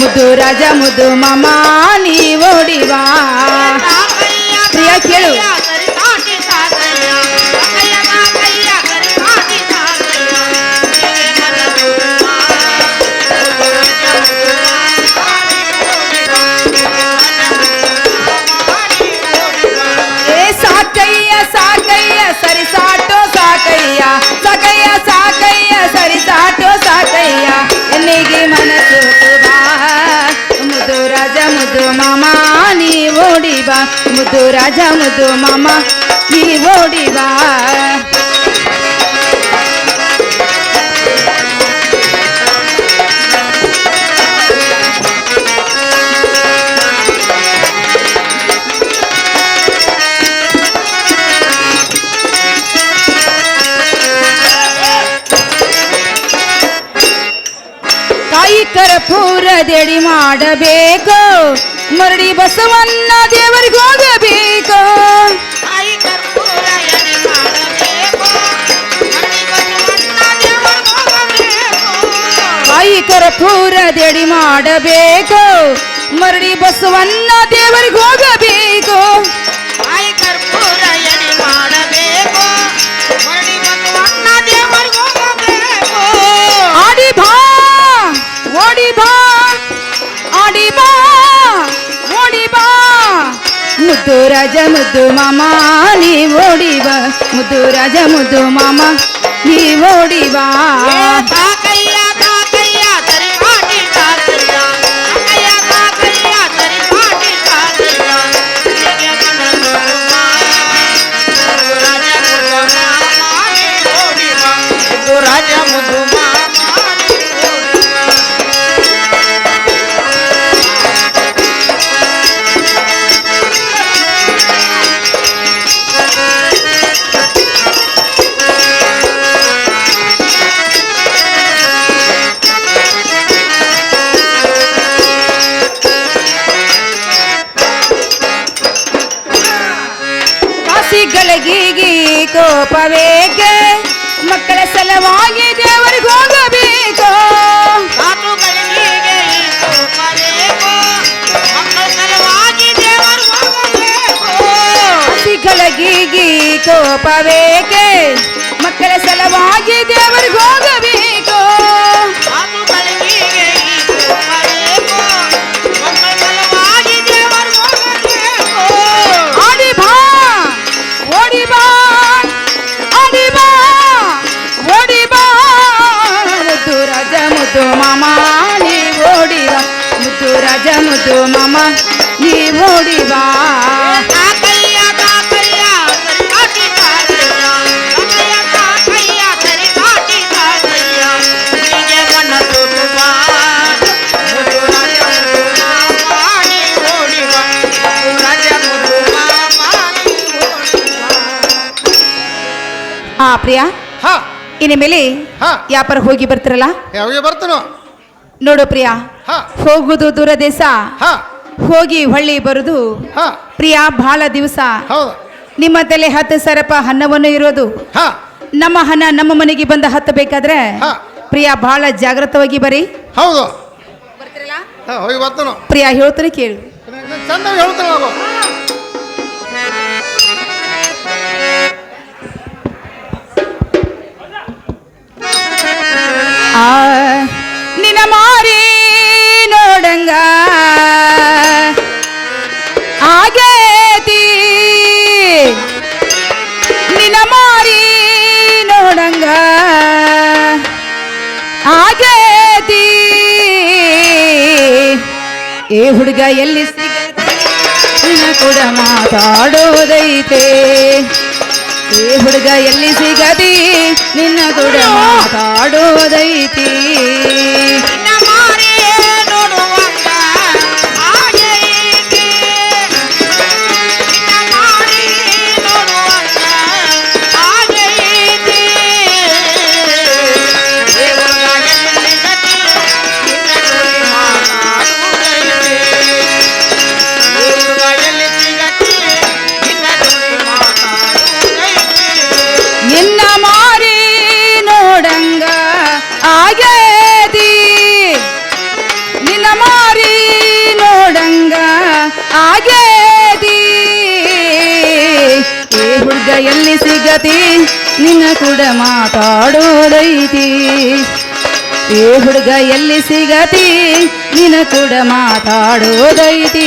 ಮುದ್ದು ರಾಜ ಮುದ್ದು ಮಾಮ ನೀ ಓಡಿ ಬಾ ಪ್ರಿಯ ಮುದ್ದು ರಾಜ ಮುದ್ದು ಮಾಮ ನೀ ಓಡಿ ಬಾ ತಾಯಿ ಕರ್ಪೂರದೆಡಿ ಮಾಡಬೇಕು. ಮರಡಿ ಬಸವನ್ನ ದೇವರಿಗೆ ಹೋಗಬೇಕು. ತಾಯಿ ಕರ್ಪೂರದೆಡಿ ಮಾಡಬೇಕು. ಮರಡಿ ಬಸವನ್ನ ದೇವರಿಗೆ ಹೋಗಬೇಕು. ಮುದ್ದು ರಾಜ ಮುದ್ದು ಮಾಮ ನೀ ಓಡಿ ಬಾ ಮುದ್ದು ರಾಜ ಮುದ್ದು ಮಾಮ ನೀ ಕಾಸಿಗಳಿಗೀಗಿ ಕೋಪವೇಕೆ ಮಕ್ಕಳ ಸಲವಾಗಿ ದೇವರಿಗೆ ಪ್ರಿಯಾ ಹಾ. ಇನ್ನು ಮೇಲೆ ಹಾ. ವ್ಯಾಪಾರ ಹೋಗಿ ಬರ್ತಿರಲ್ಲ? ಯಾವಾಗ ಬರ್ತಾನೋ? ನೋಡು ಪ್ರಿಯಾ. ಹಾ. ಹೋಗುದು ದೂರ ದೇಶ ಹಾ. ಹೋಗಿ ಹೊಳ್ಳಿ ಬರುದು. ಹಾ. ಪ್ರಿಯಾ ಬಹಳ ದಿವಸ. ಹೌದು. ನಿಮ್ಮ ತಲೆ ಹತ್ತು ಸರಪ ಹನ್ನವನ್ನು ಇರೋದು. ಹಾ. ನಮ್ಮ ಹಣ ನಮ್ಮ ಮನೆಗೆ ಬಂದ ಹತ್ತಬೇಕಾದ್ರೆ ಹಾ. ಪ್ರಿಯಾ ಬಹಳ ಜಾಗೃತವಾಗಿ ಬರೀ. ಹೌದು. ಹಾ ಹೋಗಿ ಬರ್ತಾನೋ? ಪ್ರಿಯಾ ಹೇಳ್ತಾರೆ ಕೇಳು. ಚಂದ ಹೇಳ್ತಾನ ನಾವು ಆ ನಿನ್ನ ಮಾರಿ ನೋಡಂಗ ಆಗೇತಿ ನಿನ್ನ ಮಾರಿ ನೋಡಂಗ ಆಗೇತಿ ಏ ಹುಡುಗ ಎಲ್ಲಿ ಸಿಗ ಕೂಡ ಮಾತಾಡೋದೈತೆ. ಏ ಹುಡುಗ ಎಲ್ಲಿ ಸಿಗದಿ? ನಿನ್ನ ಕೂಡ ಮಾತಾಡೋದೈತಿ. ಕೂಡ ಮಾತಾಡೋದೈತಿ. ಏ ಹುಡುಗ ಎಲ್ಲಿ ಸಿಗತಿ? ನಿನ ಕೂಡ ಮಾತಾಡೋದೈತಿ.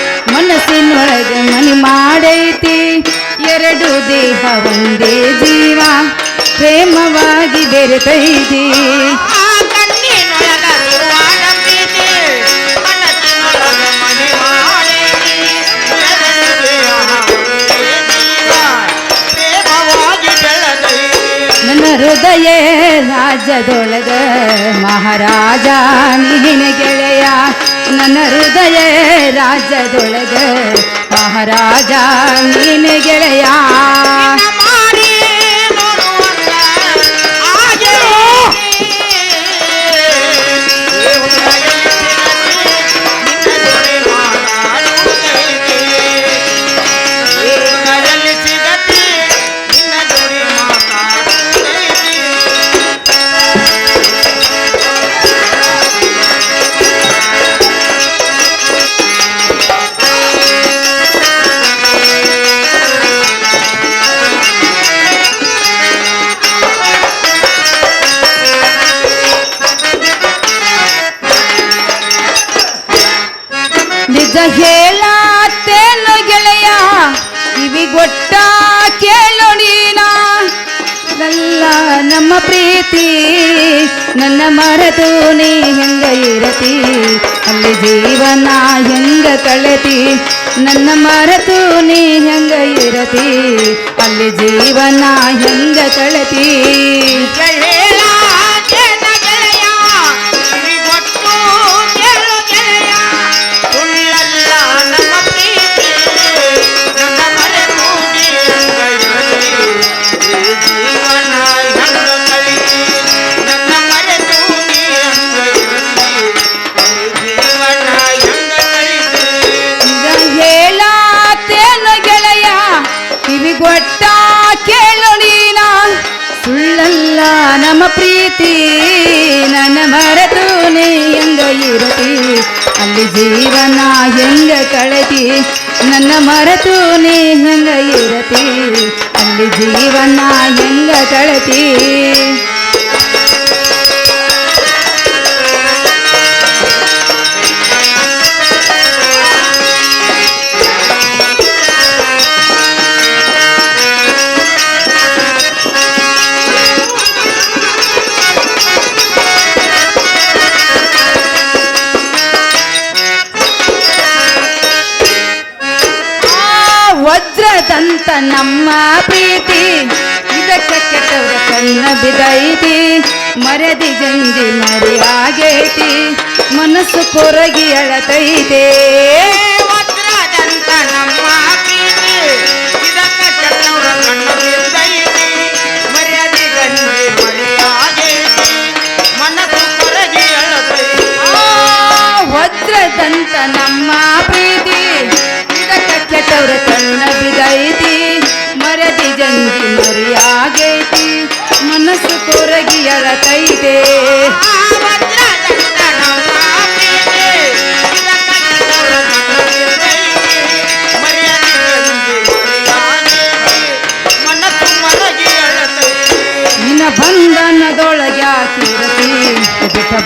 ಮನಸ್ಸಿನೊಳಗ ಮನೆ ಮಾಡೈತಿ. ಎರಡು ದೇಹ ಒಂದೇ ಜೀವ, ಪ್ರೇಮವಾಗಿ ಬೆರೆತೈತಿ. ನನ್ನ ಹೃದಯ ರಾಜದೊಳಗ ಮಹಾರಾಜ ನಿನಗೆ ಹೃದಯ ರಾಜ್ಯದೊಳಗ ಮಹಾರಾಜ ನೀನ ಗೆಳೆಯ ಪ್ರೀತಿ ನನ್ನ ಮರೆತು ನೀ ಹೆಂಗ ಇರತಿ? ಅಲ್ಲಿ ಜೀವನ ಹೆಂಗ ಕಳೆತಿ? ನನ್ನ ಮರೆತು ನೀ ಹೆಂಗ ಇರತಿ? ಅಲ್ಲಿ ಜೀವನ ಹೆಂಗ ಕಳೆತಿ? ನಮ್ಮ ಪ್ರೀತಿ ನನ್ನ ಮರೆತು ನೀ ಹೆಂಗ ಇರತಿ ಅಲ್ಲಿ ಜೀವನ ಹೆಂಗ ಕಳೆತಿ ನನ್ನ ಮರೆತು ನೀ ಹೆಂಗ ಇರತಿ ಅಲ್ಲಿ ಜೀವನ ಹೆಂಗ ಕಳೆತಿ করে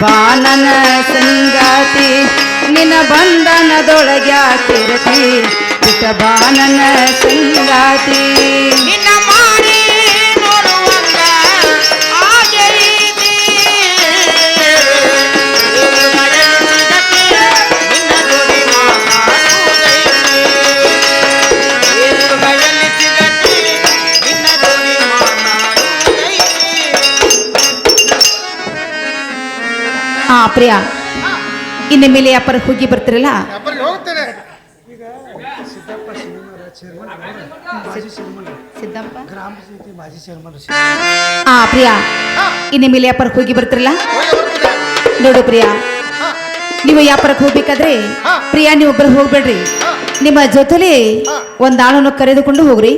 ಬಾನನ ಸಂಗಾತಿ ನಿನ್ನ ಬಂಧನದೊಳಗ್ಯಾಕಿರತಿ. ಬಾನನ ಸಂಗಾತಿ. ನಿನ್ನ ಪ್ರಿಯ ಇನ್ನು ಮೇಲೆ ಅಪ್ಪರ ಹೋಗಿ ಬರ್ತಿರಲ್ಲ ಸಿದ್ದಪ್ಪ ಆ ಪ್ರಿಯ ಇನ್ನ ಮೇಲೆ ಅಪ್ಪರ ಹೋಗಿ ಬರ್ತಿರಲ್ಲ ನೋಡು ಪ್ರಿಯ ನೀವು ವ್ಯಾಪಾರಕ್ಕೆ ಹೋಗ್ಬೇಕಾದ್ರೆ. ಪ್ರಿಯಾ ನೀವು ಒಬ್ಬರು ಹೋಗ್ಬೇಡ್ರಿ ನಿಮ್ಮ ಜೊತೆಲಿ ಒಂದು ಒಂದ್ ಆಳನ್ನು ಕರೆದುಕೊಂಡು ಹೋಗ್ರಿ.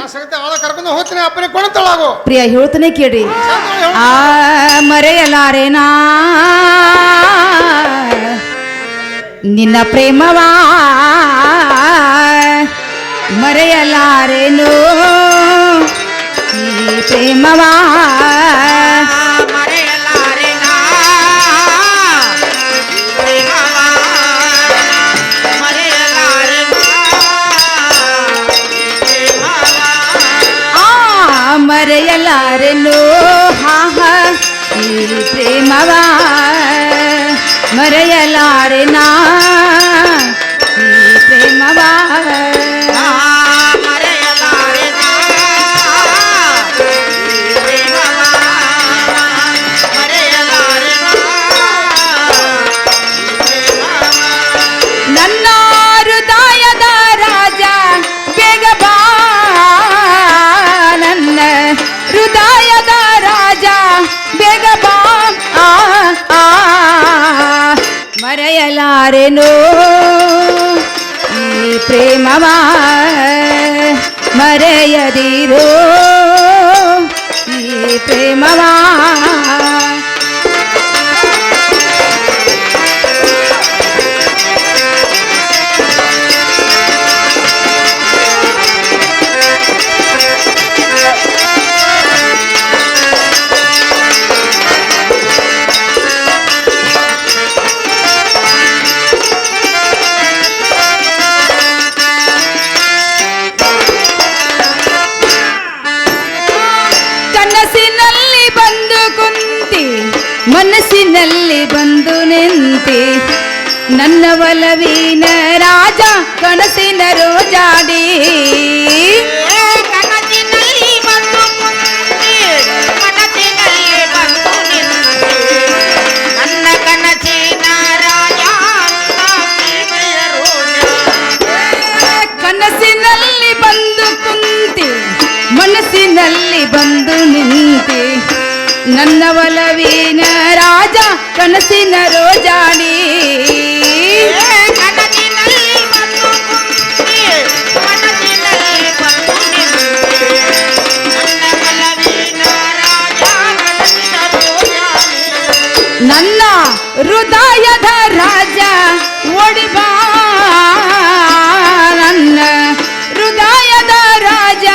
ನಾ ಸಹಿತ ಆಳ ಕರ್ಕೊಂಡು ಹೋಗ್ತೀನಿ ಅಪ್ಪನಿಗೆ ಕೊಂಡ್ತಳಾಗು ಪ್ರಿಯ ಹೇಳ್ತಾನೆ ಕೇಳ್ರಿ. ಆ ಮರೆಯಲಾರೇನಾ ನಿನ್ನ ಪ್ರೇಮವಾ. ಮರೆಯಲಾರೇನು. ಈ ಪ್ರೇಮವಾ. ಮರೆಯಲಾರೆನು ಹಾ ಹಾ ಈ ಪ್ರೇಮವಾ ಮರೆಯಲಾರೆನಾ ಈ ಹೃದಯದ ರಾಜ ಬೇಗ ಬಾ. ಆ ಮರೆಯಲಾರೆನು? ಈ ಪ್ರೇಮವಾ? ಮರೆಯದಿರೋ? ಈ ಪ್ರೇಮವಾ? ನನ್ನ ಒಲವಿನ ರಾಜ ಕನಸಿನ ರೋಜಾಡಿ ಕನಸಿನಲ್ಲಿ ಬಂದು ಕುಂತಿ, ಮನಸ್ಸಿನಲ್ಲಿ ಬಂದು ನಿಂತಿ. ನನ್ನ ಕನಸಿನ ರಾಜ ಪ್ರೀತಿಯ ರೋಜ. ಕನಸಿನಲ್ಲಿ ಬಂದು ಕುಂತಿ ಮನಸ್ಸಿನಲ್ಲಿ ಬಂದು ನಿಂತಿ ನನ್ನ ಒಲವಿನ ರಾಜ ಕನಸಿನ ನನ್ನ ಹೃದಯದ ರಾಜ ಒಡಿಬಾ ನನ್ನ ಹೃದಯದ ರಾಜ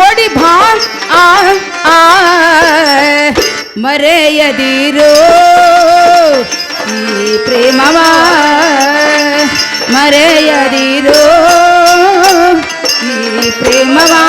ಒಡಿಬಾ ಆ ಆ. ಮರೆಯದಿರೋ ಈ ಪ್ರೇಮವಾ, ಮರೆಯದಿರೋ ಈ ಪ್ರೇಮವಾ.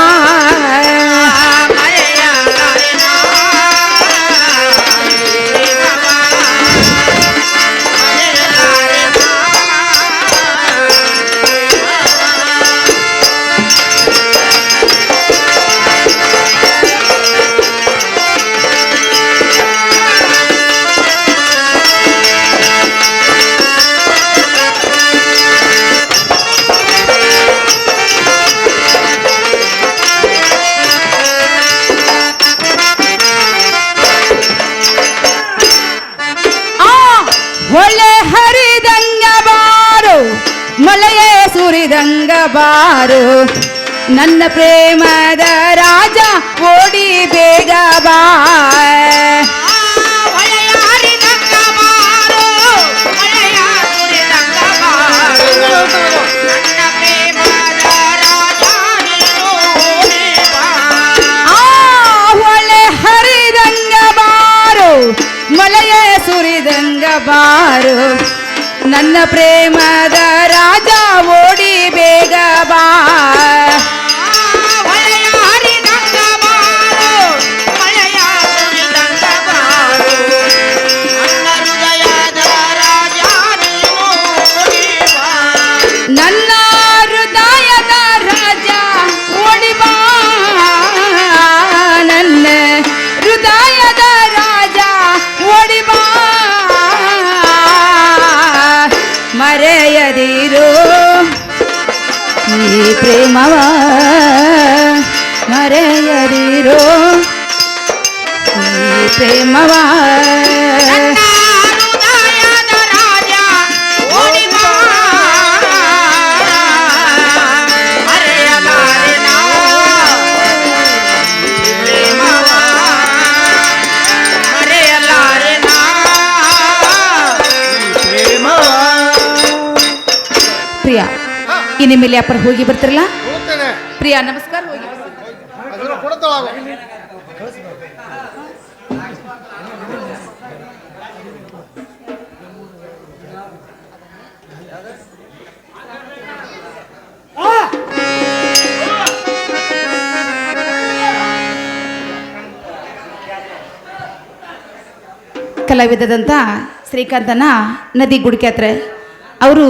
ಹೊಳೆ ಹರಿದಂಗ ಬಾರು ಮಳೆಯೇ ಸುರಿದಂಗ ಬಾರು. ನನ್ನ ಪ್ರೇಮದ ರಾಜ ಓಡಿ ಬೇಗ ಬಾ. ಬಾರು. ನನ್ನ ಪ್ರೇಮದ ರಾಜ ಓಡಿ ಬೇಗ ಬಾ. మరదిరో ఈ ప్రేమవా మరయదిరో ఈ ప్రేమవా ಪ್ರಿಯಾ ಇನ್ನು ಮೇಲೆ ಅಪ್ಪರ ಹೋಗಿ ಬರ್ತಿರಲ್ಲ? ಪ್ರಿಯಾ ನಮಸ್ಕಾರ ಹೋಗಿ ಕಲಾವಿದದಂತ ಶ್ರೀಕಾಂತನ ನದಿ ಗುಡಿಕ್ಯಾತ್ರೆ ಅವರು